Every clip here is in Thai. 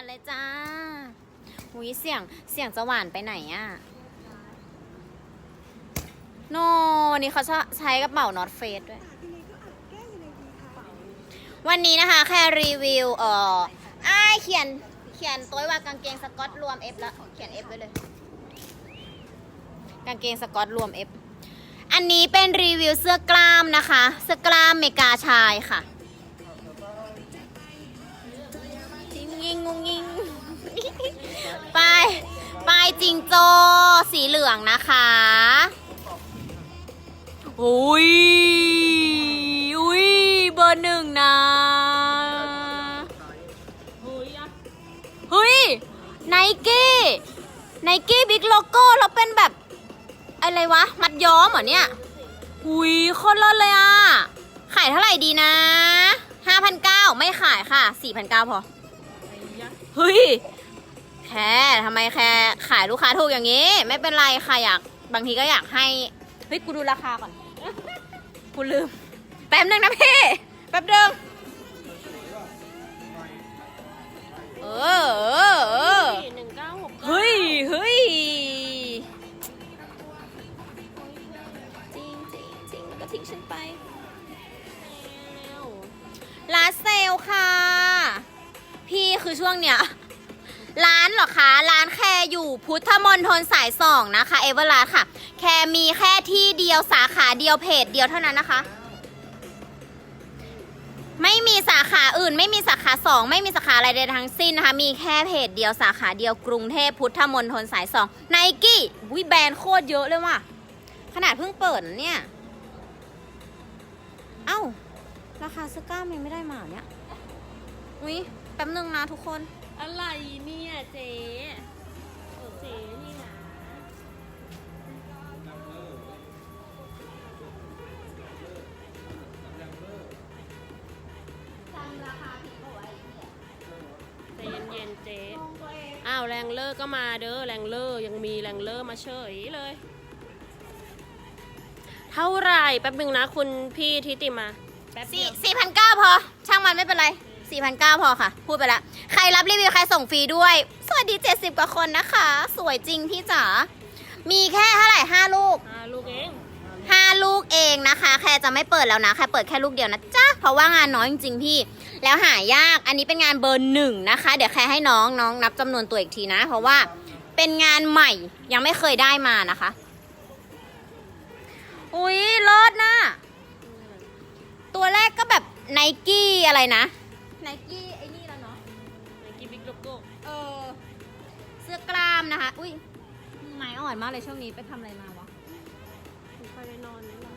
อันเลยจ้าหุยเสียงเสียงจะหวานไปไหนอะโนนี่เขาชอบใช้กระเป๋า North Face ด้วย วันนี้นะคะแค่รีวิวเอ่ออ้ายเขียนเขียนตัวว้ว่ากางเกงสกอตรวม F แล้วเขียน F ไว้เลย กางเกงสกอตรวม F อันนี้เป็นรีวิวเสื้อกล้ามนะคะ เสื้อกล้ามเมกาชายค่ะ ไปไปจิงโจสีเหลืองนะคะอุ้ยอุ้ยเบอร์หนึ่งนะเฮ้ยอะเฮ้ยไนกี้ไนกี้บิ๊กโลโก้แล้วเป็นแบบ อะไรวะ มัดย้อมเหรอเนี่ยหุยโคตรเลิศเลยอะ ขายเท่าไหร่ดีนะ5,900ไม่ขายค่ะ4,900พอไอ้ยะเฮ้ย แค่ทำไมแค่ขายลูกค้าถูกอย่างนี้ ไม่เป็นไรค่ะอยากบางทีก็อยากให้เฮ้ยกูดูราคาก่อนกูลืมแป๊บนึงนะพี่แป๊บนึงเออเออเออหนึ่งเก้าหกเฮ้ยเฮ้ยจริงจริงจริงก็ทิ้งฉันไปแล้วร้านเซลลค่ะ พี่คือช่วงเนี้ย ร้านเหรอคะ ร้านแค่อยู่พุทธมณฑลสายสองนะคะ เอเวอร์ลาค่ะ แค่มีแค่ที่เดียวสาขาเดียวเพจเดียวเท่านั้นนะคะ ไม่มีสาขาอื่น ไม่มีสาขาสองไม่มีสาขาอะไรใดทั้งสิ้นนะคะ มีแค่เพจเดียวสาขาเดียวกรุงเทพพุทธมณฑลสายสองไนกี้วิแบรนด์โคตรเยอะเลยว่ะ ขนาดเพิ่งเปิดเนี่ย เอ้า ราคาสื้อก้ามยังไม่ได้มาเหรอเนี่ยอุ้ยแป๊บนึงนะทุกคน อะไรเนี่ยเจ๊เจ๊นี่นะใจเย็นๆเจ๊อ้าวแรงเลอร์ก็มาเด้อแรงเลอร์ยังมีแรงเลอร์มาเฉยเลย เท่าไหร่แป๊บหนึงนะคุณพี่ทิติมาแป๊บเดีสี่ยวสี่พันเก้าพอ ช่างมันไม่เป็นไร สี่พันเก้าพอค่ะ พูดไปละใครรับรีวิว ใครส่งฟรีด้วย สวัสดีเจ็ดสิบกว่าคนนะคะ สวยจริงพี่จ๋า มีแค่เท่าไหร่ห้าลูก อ่าลูกเองห้าลูกเองนะคะ แค่จะไม่เปิดแล้วนะแค่เปิดแค่ลูกเดียวนะจ๊ะ เพราะว่างานน้อยจริงๆพี่ แล้วหายาก อันนี้เป็นงานเบอร์หนึ่งนะคะ เดี๋ยวแค่ให้น้องน้องนับจำนวนตัวอีกทีนะ เพราะว่าเป็นงานใหม่ยังไม่เคยได้มานะคะ อุ้ยเลิศนะ ตัวแรกก็แบบไนกี้อะไรนะ ไนกี้ไอ้นี่แล้วเนาะ ไนกี้บิ๊กโลโก้เออ เสื้อกล้ามนะคะ อุ้ยมือไม้อ่อนมากเลยช่วงนี้ไปทำอะไรมาวะ ไม่ค่อยได้นอนนี่หรอ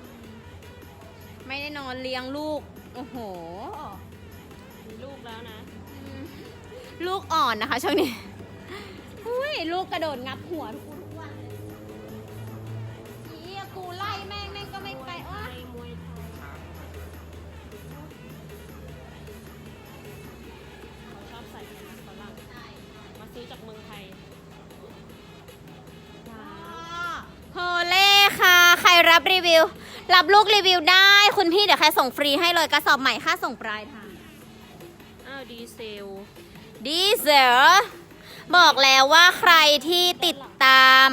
ไม่ได้นอนเลี้ยงลูก โอ้โหมีลูกแล้วนะลูกอ่อนนะคะช่วงนี้ อุ้ยลูกกระโดดงับหัวทุกคนทุกวันเลยอีอะกูไล่แม่ง โฮเล่ค่ะ ใครรับรีวิว รับลูกรีวิวได้ คุณพี่เดี๋ยวใครส่งฟรีให้เลยกระสอบใหม่ค่าส่งปลายทาง อ้าวดีเซล ดีเซล บอกแล้วว่าใครที่ติดตาม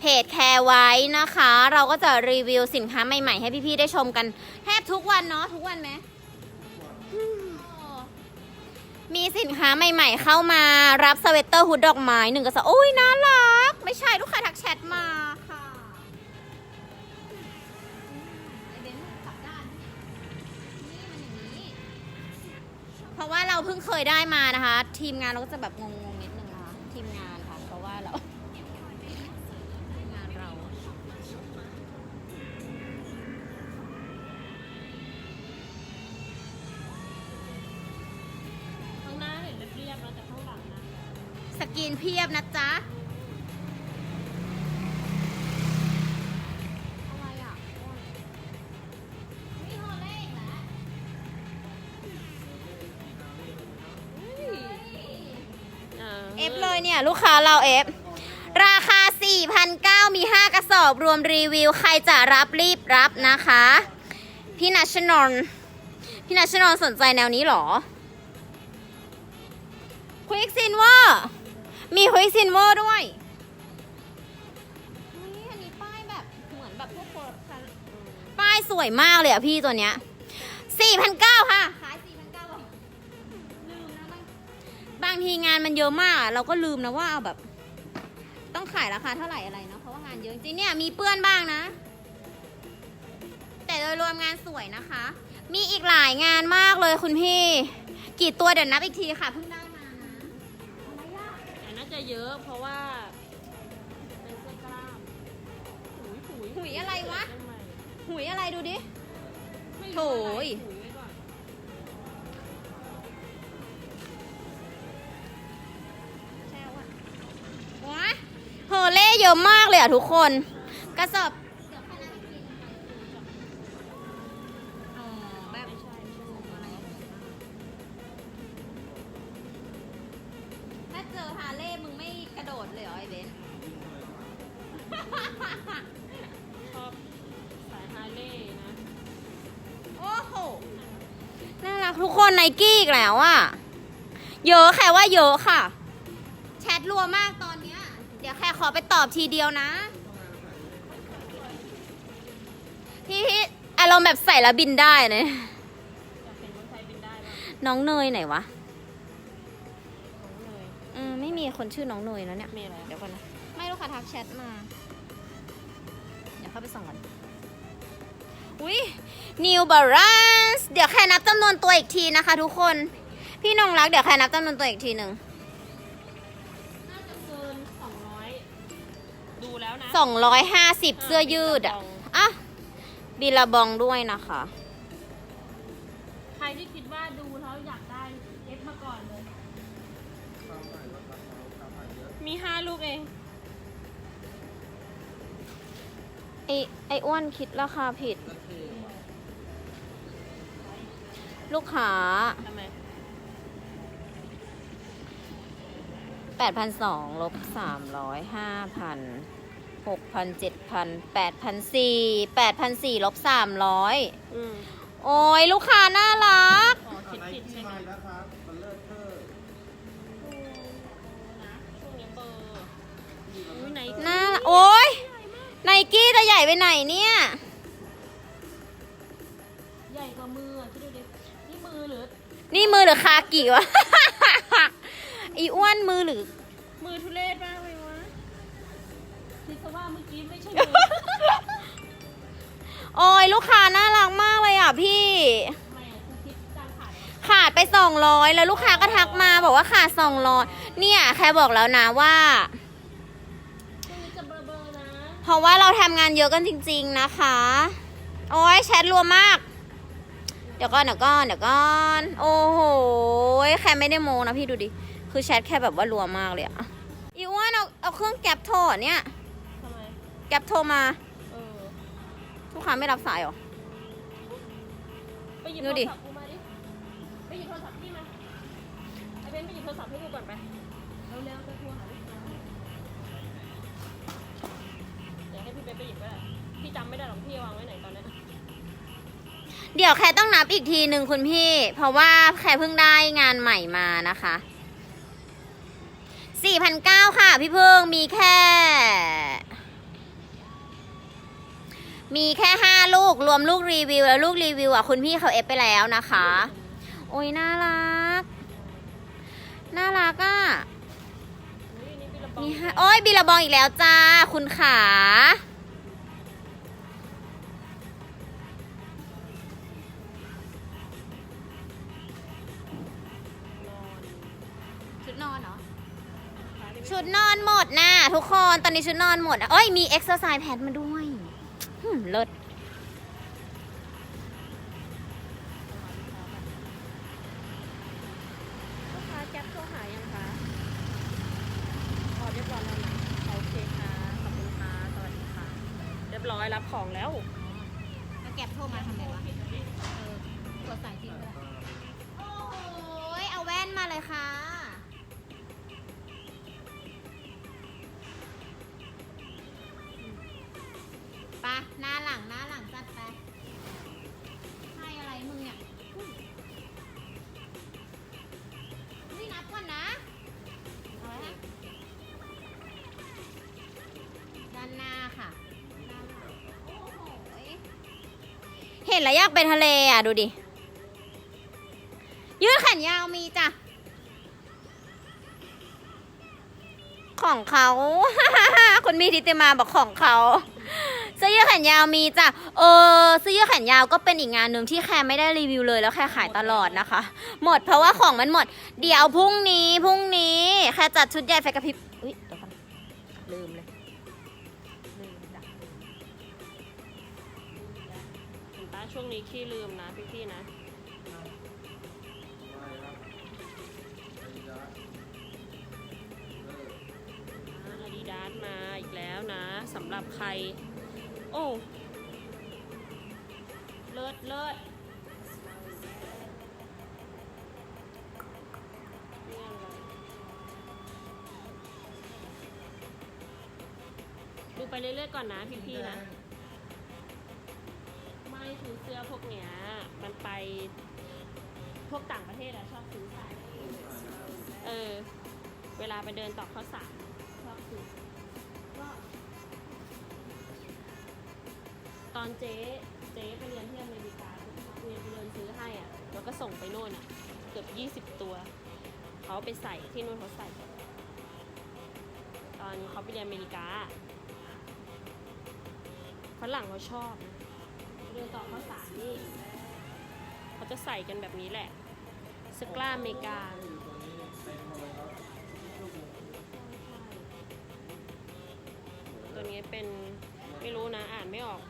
เพจแคร์ไว้นะคะ เราก็จะรีวิวสินค้าใหม่ๆ ให้พี่ๆได้ชมกันแทบทุกวันเนาะทุกวันไหมอืมมีสินค้าใหม่ๆเข้ามารับสเวตเตอร์ฮูดดอกไม้หนึ่งกระสอบโอ้ยน่ารัก ไม่ใช่ลูกค้าทักแชทมา เพราะว่าเราเพิ่งเคยได้มานะคะ ทีมงานเราก็จะแบบงงๆนิดนึงนะคะทีมงานค่ะ เพราะว่าเราทีมงานเรา ข้างหน้าเห็นเรียบๆแล้วแต่ข้างหลังนะ สกรีนเพียบนะจ๊ะ เลยเนี่ย ลูกค้าเราเอฟราคา 4,900 มี 5 กระสอบรวมรีวิว ใครจะรับรีบรับนะคะ พี่นัชนน์พี่นัชนน์สนใจแนวนี้หรอควิกซินเวอร์มีควิกซินเวอร์ด้วยนี่อันนี้ป้ายแบบเหมือนแบบพวกป้ายสวยมากเลยอะพี่ตัวเนี้ย4,900 ค่ะางทีงานมันเยอะมาก เราก็ลืมนะว่าเอาแบบ ต้องขายราคาเท่าไหร่อะไรเนาะเพราะว่างานเยอะจริงเนี่ยมีเปื้อนบ้างนะ แต่โดยรวมงานสวยนะคะ มีอีกหลายงานมากเลยคุณพี่ กี่ตัวเดี๋ยวนับอีกทีค่ะเพิ่งได้มานะอะไรอะแต่น่าจะเยอะเพราะว่าเป็นเสื้อกล้ามหุยหุยหุยอะไรวะ หุยอะไรดูดิไม่โถย เล่เยอะมากเลยอะทุกคน กระสอบอ๋อแบบไม่ใช่ไม่ใช่ถ้าเจอฮาเล่มึงไม่กระโดดเลยเหรอไอเบนชอบสายฮาร์เลย์นะ โอ้โห น่ารักทุกคนไนกี้อีกแล้วอะ เยอะแค่ว่าเยอะค่ะ แชทรัวมาก ขอไปตอบทีเดียวนะ พี่พี่อารมณ์แบบใส่แล้วบินได้เลยอยากเห็นคนไทยบินได้บ้างน้องเนยไหนวะของเลยอืมไม่มีคนชื่อน้องเนยแล้วเนี่ย มีอะไรเดี๋ยวก่อนนะ ไม่รู้ค่ะทักแชทมา เดี๋ยวเข้าไปส่องก่อน อุ้ย New Balance เดี๋ยวแค่นับจำนวนตัวอีกทีนะคะทุกคน พี่นงรักเดี๋ยวแค่นับจำนวนตัวอีกทีหนึ่ง แล้วนะสองร้อยห้าสิบเสื้อยืดอะอะบิลาบองด้วยนะคะ ใครที่คิดว่าดูแล้วอยากได้เอฟมาก่อนเลย มีห้าลูกเอง ไอไออ้วนคิดราคาผิด ลูกค้าทำไมแปดพันสองลบสามร้อย ห้าพันหกพันเจ็ดพันแปดพันสี่แปดพันสี่ลบสามร้อยอืมโอ้ยลูกค้าน่ารัก อ๋อคิดผิดใช่ไหมนะครับมันเลิศเทอร์นะช่วงนี้เบอร์อุ้ยไหนน่าโอ้ยไนกี้จะใหญ่ไปไหนเนี่ย ใหญ่กว่ามืออะคิดดูดินี่มือหรือ นี่มือหรือคากิวะ อีอ้วนมือหรือ มือทุเรศมาก โอ้ยลูกค้าน่ารักมากเลยอะพี่ ขาดไปสองร้อยแล้วลูกค้าก็ทักมาบอกว่าขาดสองร้อยเนี่ย แค่บอกแล้วนะว่า เพราะว่าเราทำงานเยอะกันจริง ๆนะคะ โอ้ยแชทรัวมาก เดี๋ยวก่อนเดี๋ยวก่อนเดี๋ยวก่อนโอ้โหแค่ไม่ได้โมนะพี่ดูดิ คือแชทแค่แบบว่ารัวมากเลยอะอีอ้วนเอาเอาเครื่องแก๊ปโทรเนี่ย แก๊ปโทรมาเออลูกค้าไม่รับสายเหรอ ไปหยิบดูโทรดิ ศัพท์กูมาดิ ไปหยิบโทรศัพท์พี่มาไอ้เบนไปหยิบโทรศัพท์ให้กูก่อนไป เร็วๆจะโทรหาลูกค้าเดี๋ยวให้พี่เบนไปหยิบก็ได้พี่จำไม่ได้หรอกพี่วางไว้ไหนตอนนี้เดี๋ยวแค่ต้องนับอีกทีหนึ่งคุณพี่ เพราะว่าแค่เพิ่งได้งานใหม่มานะคะ4,900ค่ะพี่เพิ่งมีแค่ มีแค่ 5 ลูกรวมลูกรีวิว แล้วลูกรีวิวอะคุณพี่เขาเอฟไปแล้วนะคะ โอ้ยน่ารัก น่ารักอะอุ้ยนี่พี่ระมีห้าโอ้ยบิลลาบองอีกแล้วจ้า คุณขา ชุดนอนเหรอ ชุดนอนหมดนะทุกคน ตอนนี้ชุดนอนหมดอะเอ้ยมีเอ็กซ์ s ซ s แพดมาด้วย เลิศลูกค้าแก๊ปโทรหายังคะพอเรียบร้อยแล้วนะโอเคค่ะ ขอบคุณค่ะ สวัสดีค่ะ เรียบร้อยรับของแล้ว ห็นแล้วอยากไปทะเลอะ ดูดิ ยืดแขนยาวมีจ้ะ ของเขา คุณมีทิติมาบอกของเขาเสื้อยืดแขนยาวมีจ้ะ เออเสื้อยืดแขนยาวก็เป็นอีกงานหนึ่งที่แค่ไม่ได้รีวิวเลยแล้วแค่ขายตลอดนะคะ หมดเพราะว่าของมันหมด เดี๋ยวพรุ่งนี้พรุ่งนี้แค่จัดชุดใหญ่ไฟกระพริบ ช่วงนี้ขี้ลืมนะพี่ๆนะ อาดิดาสมาอีกแล้วนะสำหรับใคร โอ้ เลิศเลิศนี่อะไรดูไปเรื่อยๆก่อนนะพี่ๆนะไม่ ซื้อเสื้อพวกเนี้ย มันไปพวกต่างประเทศอะชอบซื้อใส่เออ เวลาไปเดินต่อข้าวสารชอบซื้อก็ตอนเจ๊เจ๊ไปเรียนที่อเมริกาเรียนไปเรียนซื้อให้อะ แล้วก็ส่งไปโน่นอะ เกือบยี่สิบตัว เขาไปใส่ที่โน่นเขาใส่ ตอนเขาไปเรียนอเมริกาฝรั่งเขาชอบนะ เดินต่อข้าวสารนี่เขาจะใส่กันแบบนี้แหละสกล้าอเมริกาตัวนี้เป็นไม่รู้นะอ่านไม่ออก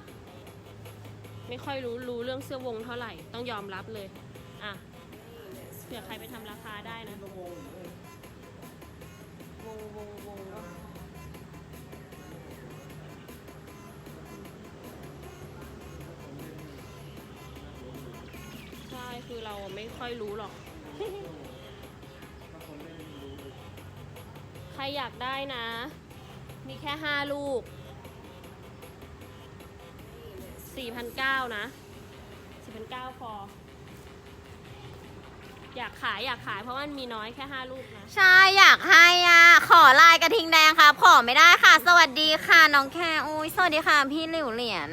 ไม่ค่อยรู้รู้เรื่องเสื้อวงเท่าไหร่ ต้องยอมรับเลย อะเผื่อใครไปทำราคาได้นะ คือเราไม่ค่อยรู้หรอก ใครอยากได้นะ มีแค่ห้าลูกสี่พันเก้านะสี่พันเก้าพอ อยากขายอยากขายเพราะว่ามันมีน้อยแค่ห้าลูกนะ ใช่อยากให้อะ ขอลายกระทิงแดงครับขอไม่ได้ค่ะ สวัสดีค่ะน้องแคอุ้ยสวัสดีค่ะพี่หลิวเหรียญ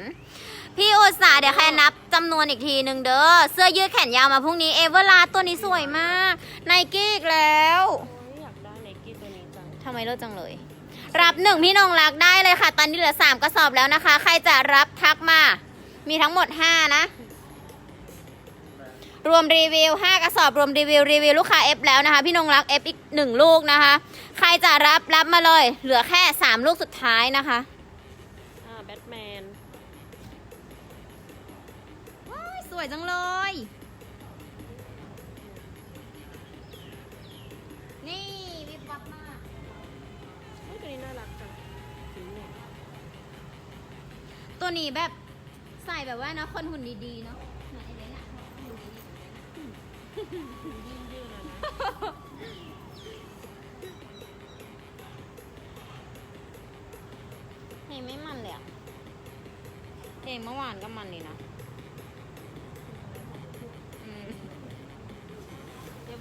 พี่อุตสาห์เดี๋ยวแค่นับ จำนวนอีกทีหนึ่งเด้อ เสื้อยืดแขนยาวมาพรุ่งนี้เอเวอร์ลาตัวนี้สวยมากไนกี้อีกแล้วอยากได้ไนกี้ตัวนี้จังทำไมเลิศจังเลย รับหนึ่งพี่นงรักได้เลยค่ะ ตอนนี้เหลือสามกระสอบแล้วนะคะ ใครจะรับทักมา มีทั้งหมดห้านะ รวมรีวิว5กระสอบ รวมรีวิวรีวิวลูกค้า F แล้วนะคะ พี่นงรัก F อีก1ลูกนะคะ ใครจะรับรับมาเลย เหลือแค่3ลูกสุดท้ายนะคะ สวยจังเลย นี่วิบวับมากเฮ้ยตัวนี้น่ารักจังสีเนี่ยตัวนี้แบบใส่แบบว่าเนอะคนหุ่นดีๆเนาะเหมือนไอ้เล้นอะหุ่นดียืนยืนอะนะๆเพลงไม่มันเลยอะเพลงเมื่อวานก็มันดีนะอืม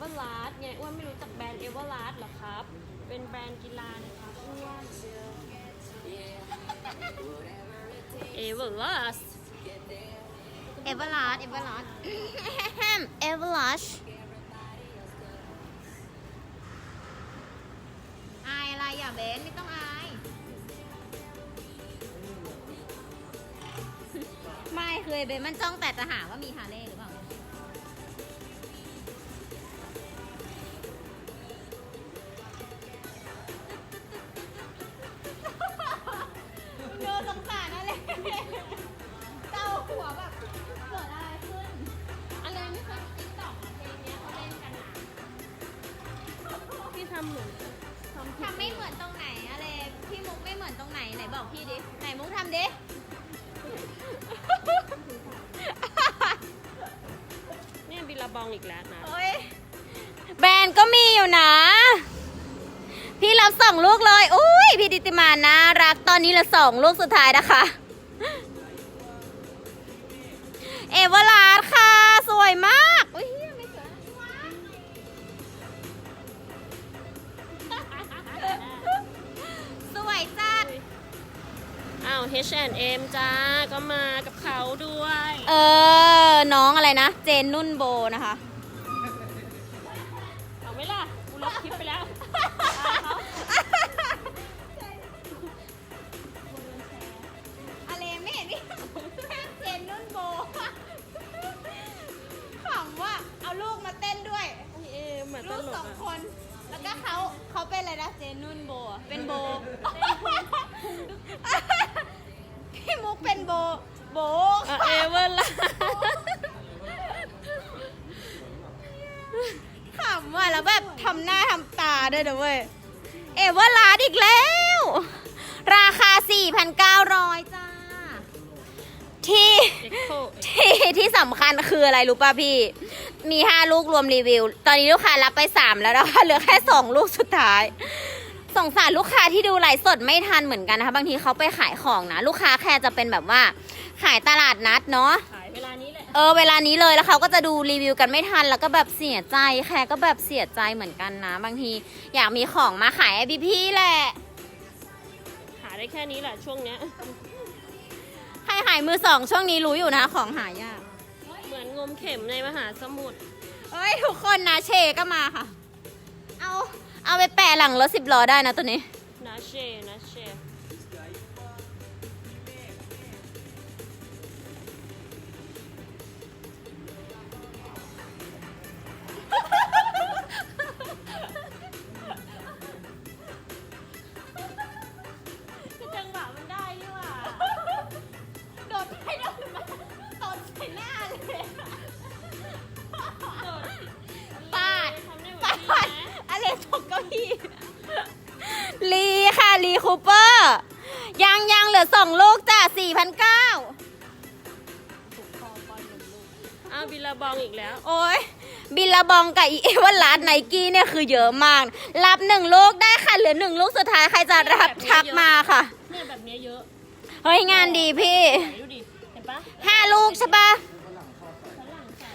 เอเวอร์ลาสไงอ้วนไม่รู้จักแบรนด์เอเวอร์ลาสหรอครับ เป็นแบรนด์กีฬานะครับอ้วนเอเวอร์ลาสเอเวอร์ลาสเอเวอร์ลาสเอเวอร์ลาสอายอะไรอะเบนไม่ต้องอาย ไม่เคยเบนมันจ้องแต่จะหาว่ามีฮาร์เลย์หรือเปล่า น่ารักตอนนี้เหลือสองลูกสุดท้ายนะคะ เอเวอร์ลาดค่ะ สวยมากอุ้ยเหี้ยไม่สวยนะวะสวยจัด H&M จ้า ก็มากับเขาด้วย เออ น้องอะไรนะ เจนนุ่นโบนะคะ เอาไหมล่ะกูลบคลิป เอาลูกมาเต้นด้วย เอ๊ะเหมือนตลูกลสอกงอะคนแล้วก็เขาเขาเป็นอะไรนะเจนนุ่นโบอะเป็นโบ พี่มุกเป็นโบ โบอะเอเวอร์ล่ะขำว่ะแล้วแบบทำหน้าทำตาด้วยนะเว้ย เอเวอร์ลาดอีกแล้ว ราคา 4,900 จ้า ที่เอ็กโคที่ที่สำคัญคืออะไรรู้ป่ะพี่ มี5ลูกรวมรีวิว ตอนนี้ลูกค้ารับไป3แล้วนะคะเหลือแค่2ลูกสุดท้ายสงสารลูกค้าที่ดูไลฟ์สดไม่ทันเหมือนกันนะคะ บางทีเขาไปขายของนะ ลูกค้าแค่จะเป็นแบบว่า ขายตลาดนัดเนาะขายเวลานี้แหละเออเวลานี้เลยแล้วเขาก็จะดูรีวิวกันไม่ทัน แล้วก็แบบเสียใจแค่ก็แบบเสียใจเหมือนกันนะ บางทีอยากมีของมาขายให้พี่ๆแหละหาได้แค่นี้แหละช่วงเนี้ยใครขายมือสองช่วงนี้รู้อยู่นะของหายาก เหมือนงมเข็มในมหาสมุทร เอ้ยทุกคนนะเชก็มาค่ะ เอาเอาไปแปะหลังรถสิบล้อได้นะตัวนี้ นาเชนาเช องอีกแล้ว โอ้ยบิลลาบองกับอีเอเวอร์ลัสไนกี้เนี่ยคือเยอะมาก รับหนึ่งลูกได้ค่ะเหลือหนึ่งลูกสุดท้ายใครจะรับทักมาค่ะเนี่ยแบบเนี้ยเยอะเฮ้ยงานดีพี่ไหนดูดิเห็นปะห้าลูกใช่ปะ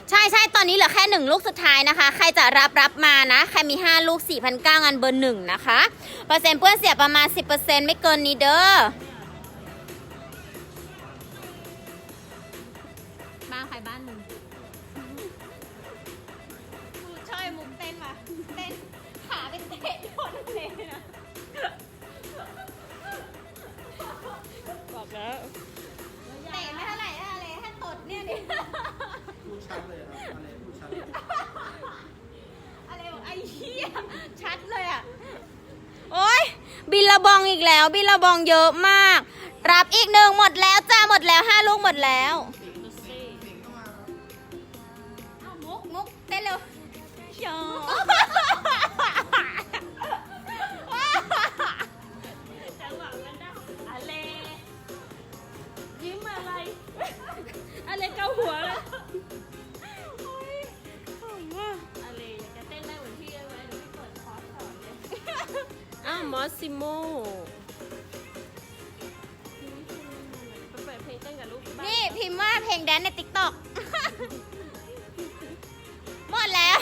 ใช่ใช่ตอนนี้เหลือแค่หนึ่งลูกสุดท้ายนะคะ ใครจะรับรับมานะ ใครมี 5 ลูก 4,900งานเบอร์หนึ่งนะคะเปอร์เซ็นต์เปื้อนเสียประมาณ 10%ไม่เกินนี้เด้อบ้านใครบ้านมึง แล้วบิลลาบองเยอะมาก รับอีกหนึ่งหมดแล้วจ้าหมดแล้วห้าลูกหมดแล้วดูสิเอามุกมุกเต้นเร็วชอจังหวะมันได้อะไรยิ้มอะไร อะไรเกาหัวเลยอะไรอยากจะเต้นได้เหมือนพี่ได้ไหมเดี๋ยวพี่เปิดคอร์สสอนเลยอ้าวมอสซิโม ต้นกับลูกบ้านนี่พิมพ์ว่าเพลงแดนในติ๊กต็อก หมดแล้ว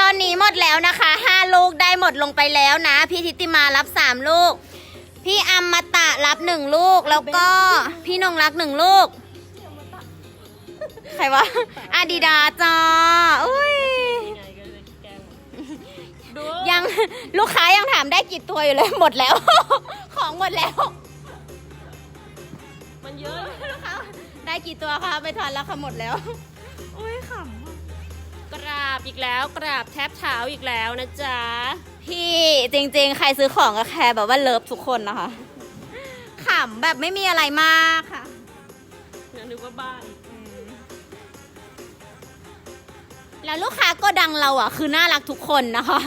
ตอนนี้หมดแล้วนะคะห้าลูกได้หมดลงไปแล้วนะ พี่ทิติมารับสามลูก พี่อัมมาตะรับหนึ่งลูก แล้วก็พี่นงรักหนึ่งลูก ใครวะอาดิดาจ้าอุ้ย ยังไงก็เลยแกล้งดู ยังลูกค้ายังถามได้กี่ตัวอยู่เลยหมดแล้ว ของหมดแล้ว มันเยอะอยู่ลูกค้าได้กี่ตัวคะไปทานแล้วค่ะหมดแล้วโอ้ยขำกราบอีกแล้วกราบแทบเท้าอีกแล้วนะจ๊ะ พี่จริงๆ ใครซื้อของก็แคร์แบบว่าเลิฟทุกคนนะคะขำแบบไม่มีอะไรมากค่ะนึกว่าบ้านแล้วลูกค้าก็ดังเราอะ คือน่ารักทุกคนนะคะ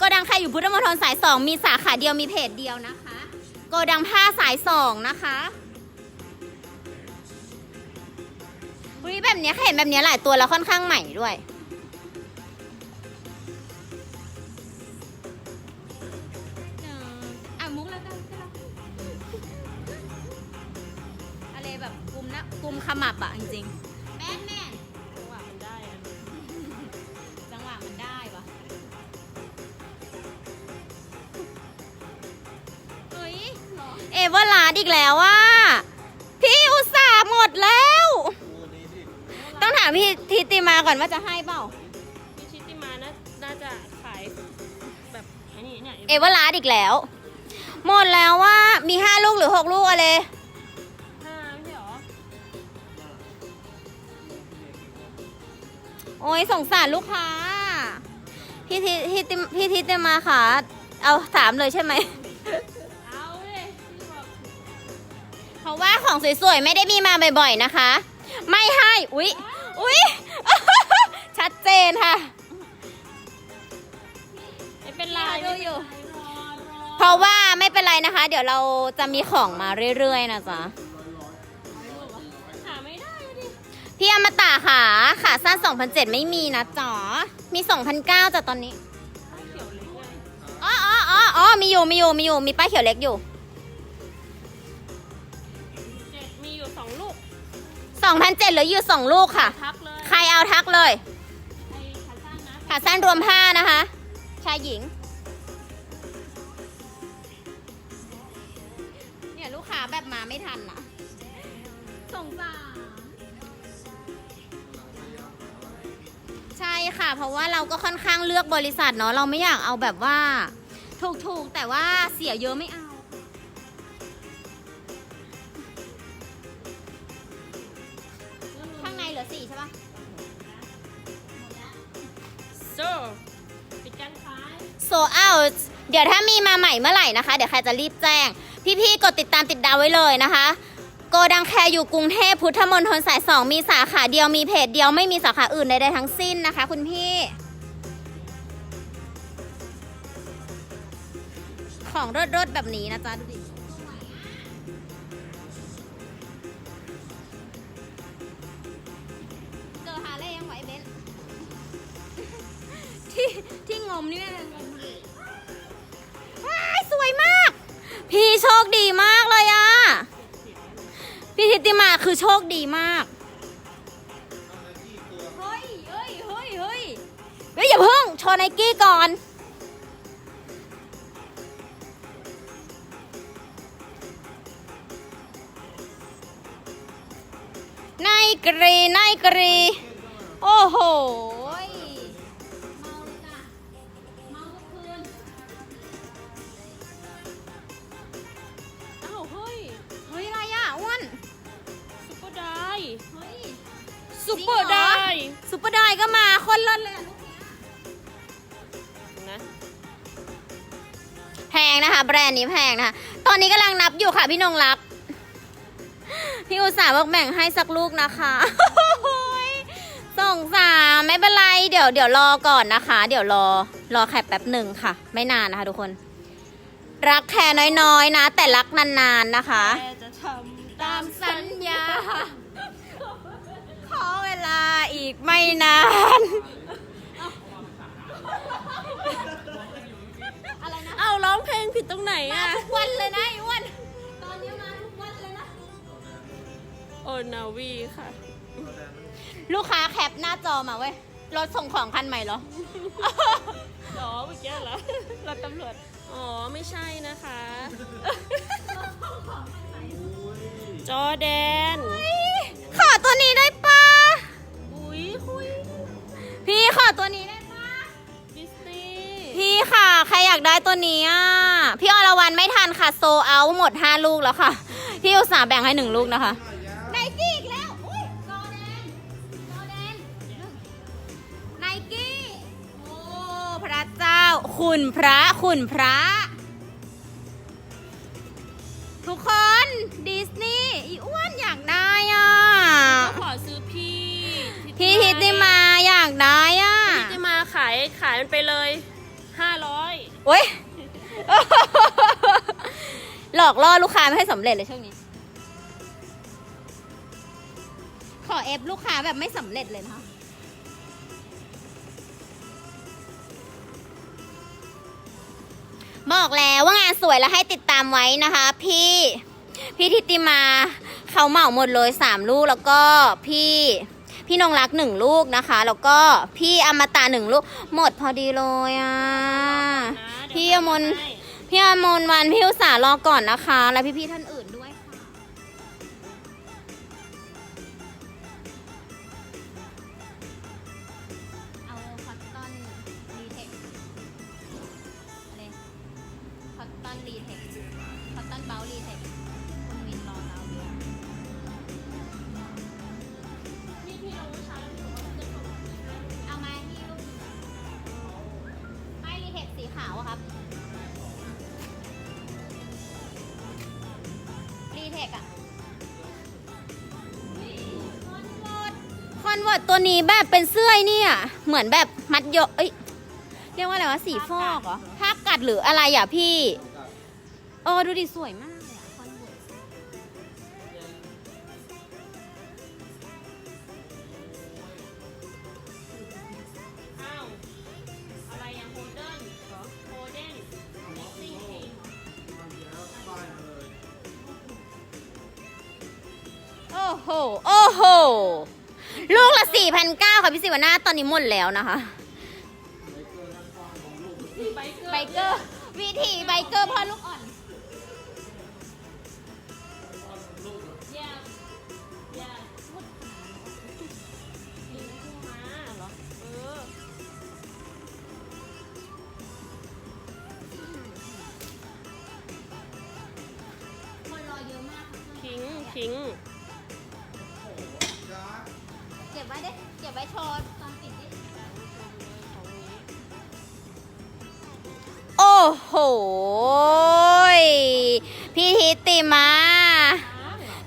ก็ดังใครอยู่พุทธมณฑลสายสองมีสาขาเดียวมีเพจเดียวนะคะ โกดังผ้าสายสองนะคะ อุ้ยแบบเนี้ยเห็นแบบเนี้ยหลายตัวแล้วค่อนข้างใหม่ด้วยอะมุกแล้วกันอะไรแบบกุมนะกุมขมับอะจริงๆแม่แม่จังหวะมันได้อะจังหวะมันได้ปะเฮ้ยเอเวอร์ลาดอีกแล้วว่าาม พี่ทิติมาก่อนว่าจะให้เปล่า พี่ชิติมานะน่าจะขายแบบไอ้นี่เนี่ยเอเวอร์ลาดอีกแล้ว หมดแล้วว่ามีห้าลูกหรือหกลูกอะไร ห้าไม่ใช่หรอโอ้ยสงสารลูกค้า พี่ทิพี่ติพี่ทิติมาค่ะ เอาถามเลยใช่ไหม เอาเลยพี่บอกเพราะว่าของสวยๆ ไม่ได้มีมาบ่อยๆนะคะ ไม่ให้ อุ๊ย อุ๊ยชัดเจนค่ะ ไม่เป็นไรดูอยู่ไม่เป็นไรรอรอเพราะว่าไม่เป็นไรนะคะ เดี๋ยวเราจะมีของมาเรื่อยๆนะจ๊ะหาไม่ได้ดิพี่อมตะค่ะขาสั้น2007ไม่มีนะจ๊ะมี2009จ้ะตอนนี้เขียวเล็กไงอ๋ออ๋ออ๋ออ๋อมีอยู่ มีอยู่ มีอยู่ มีป้ายเขียวเล็กอยู่ 2007เหลืออยู่2ลูกค่ะ ทักเลยใครเอาทักเลยไอ้ขาสั้นนะขาสั้นรวมผ้านะคะ ชายหญิง เนี่ยลูกค้าแบบมาไม่ทันนะสงสารใช่ค่ะ เพราะว่าเราก็ค่อนข้างเลือกบริษัทเนาะเราไม่อยากเอาแบบว่า ถูกๆ แต่ว่าเสียเยอะไม่เอา มาใหม่เมื่อไหร่นะคะ เดี๋ยวใครจะรีบแจ้ง พี่ๆกดติดตามติดดาวไว้เลยนะคะ โกดังแคร์อยู่กรุงเทพพุทธมณฑลสาย2มีสาขาเดียวมีเพจเดียวไม่มีสาขาอื่นใดๆทั้งสิ้นนะคะ คุณพี่ของรถๆแบบนี้นะจ๊ะ ดูดิ เจอหาอะไรยังไหวเบนที่ที่งมนี่แม่งม สวยมาก พี่โชคดีมากเลยอะพี่ทิติมาคือโชคดีมากเฮ้ยเฮ้ยเฮ้ยเฮ้ยเฮ้ยอย่าเพิ่งโชว์ไนกี้ก่อนไนกรีไนกรี โอ้โห แพงนะคะแบรนด์นี้แพงนะคะ ตอนนี้กำลังนับอยู่ค่ะพี่นงรัก พี่อุตส่าห์บอกแบ่งให้สักลูกนะคะโอ้ยส่งสารไม่เป็นไร เดี๋ยวเดี๋ยวรอก่อนนะคะ เดี๋ยวรอรอแค่แป๊บหนึ่งค่ะ ไม่นานนะคะทุกคน รักแค่น้อยๆนะ แต่รักนานๆนะคะแม่จะทำตามสัญญา ขอเวลาอีกไม่นาน อะไรนะเอาร้องเพลงผิดตรงไหนมาอะทุกวันเลยนะไอ้อ้วนตอนนี้มาทุกวันเลยนะ โอนาวีค่ะ ลูกค้าแคปหน้าจอมาเว้ย รถส่งของคันใหม่เหรอ อ๋อเมื่อกี้เหรอรถตำรวจ อ๋อ ไม่ใช่นะคะ จอแดน ขอตัวนี้ได้ปะอุ้ยคุยพี่ขอตัวนี้ได้ปะดิสนีย์ พี่ค่ะ ใครอยากได้ตัวนี้อะ พี่อรวรรณไม่ทันค่ะ โซเอาหมด 5 ลูกแล้วค่ะ พี่อุตส่าห์แบ่งให้ 1 ลูกนะคะไนกี้อีกแล้ว อุ้ยจอแดนจอแดนไนกี้ โอ้พระเจ้า คุณพระคุณพระ ทุกคนดิสนีย์อีอ้วนอยากได้อะ ขอซื้อพี่พี่ทิติมาอยากได้อะ ทิติมาขายขายมันไปเลย ห้าร้อยโอ๊ยหลอกล่อลูกค้าไม่ให้สำเร็จเลยช่วงนี้ ขอเอฟลูกค้าแบบไม่สำเร็จเลยนะคะบอกแล้วว่างานสวยแล้วให้ติดตามไว้นะคะ พี่ พี่ทิติมาเขาเหมาหมดเลยสามลูกแล้วก็พี่ พี่นงรักหนึ่งลูกนะคะ แล้วก็พี่อมตะหนึ่งลูก หมดพอดีเลยอะพี่อมนพี่อมนวันพี่อุตสาห์รอก่อนนะคะ และพี่ๆท่านอื่น แบบเป็นเสื้อไอ้เนี่ย เหมือนแบบมัดโยเอ้ยเรียกว่าอะไรวะสีฟอกเหรอผ้ากัดหรืออะไรอะพี่เออดูดิสวยมากเลยอะคอนเวิร์ตอ้าวอะไรอะโฮเดนเหรอโฮเดนมิกซี่เองเหรอมาแล้วป้ายมาเลยโอ้โห โอ้โห ลูกละสี่พันเก้าค่ะพี่สิวนาตอนนี้หมดแล้วนะคะ ไบเกอร์ไบเกอร์วิธีไบเกอร์พ่อลูก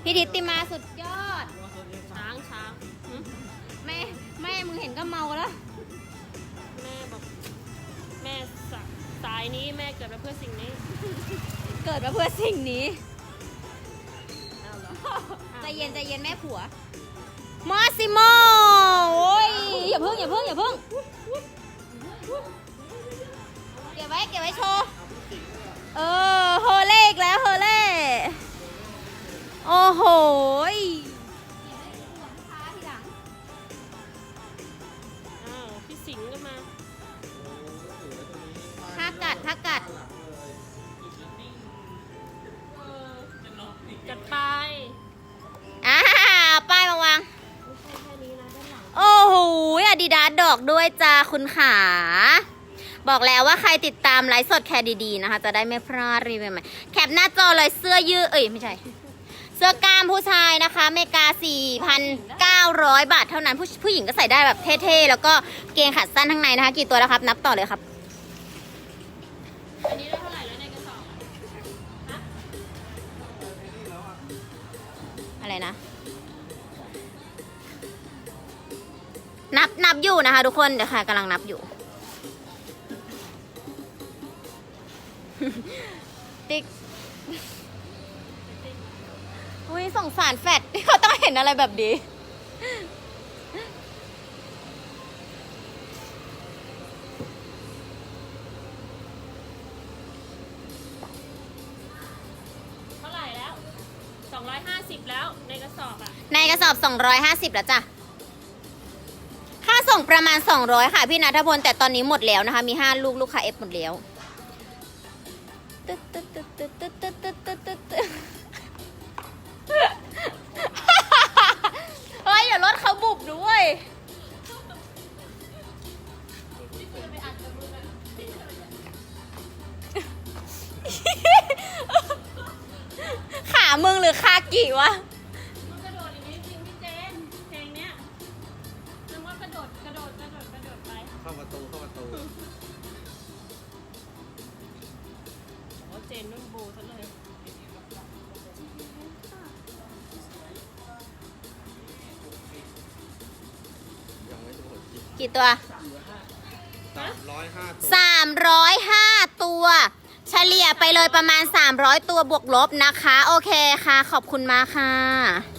พี่ทิติมาสุดยอด ช้างช้างหึแม่แม่มึงเห็นก็เมาแล้ว แม่บอก แม่สะสายนี้แม่เกิดมาเพื่อสิ่งนี้เกิดมาเพื่อสิ่งนี้อ้าวเหรอ ใจเย็นใจเย็นแม่ผัวมอสซิโมโอ้ยอย่าเพิ่งอย่าเพิ่งอย่าเพิ่งเก็บไว้เก็บไว้โชว์ เออโฮเล่อีกแล้วโฮเล่ โอ้โหยอ้าวพี่สิงห์ก็มา ถ้ากัดถ้ากัดเออจัดไป อ่าป้ายมาวางไม่ใช่แค่นี้นะด้านหลังโอ้โหอาดิดาสดอกด้วยจ้าคุณขา บอกแล้วว่าใครติดตามไลฟ์สดแคร์ดีๆนะคะ จะได้ไม่พลาดรีวิวใหม่ แคปหน้าจอเลยเสื้อยืดเอ้ย ไม่ใช่ เสื้อกล้ามผู้ชายนะคะเมกา 4,900 บาทเท่านั้นผู้ผู้หญิงก็ใส่ได้แบบเท่ๆ แล้วก็เกงขาสั้นข้างในนะคะ กี่ตัวแล้วครับ นับต่อเลยครับ อันนี้ได้เท่าไหร่แล้วในกระสอบอะอะไรนะ นับนับอยู่นะคะทุกคน เดี๋ยวค่ะกำลังนับอยู่ ติ๊ก อุ้ยสงสารแฟดที่เขาต้องเห็นอะไรแบบนี้เท่าไหร่แล้ว 250 แล้วในกระสอบอะในกระสอบ 250 แล้วจ้ะ ค่าส่งประมาณ 200 ค่ะพี่นัทพลแต่ตอนนี้หมดแล้วนะคะ มี 5 ลูกลูกค้าเอฟหมดแล้วตึ๊ดตึ๊ดตึ๊ดตึ๊ด วะ ประมาณ 300 ตัวบวกลบนะคะ โอเคค่ะ ขอบคุณมากค่ะ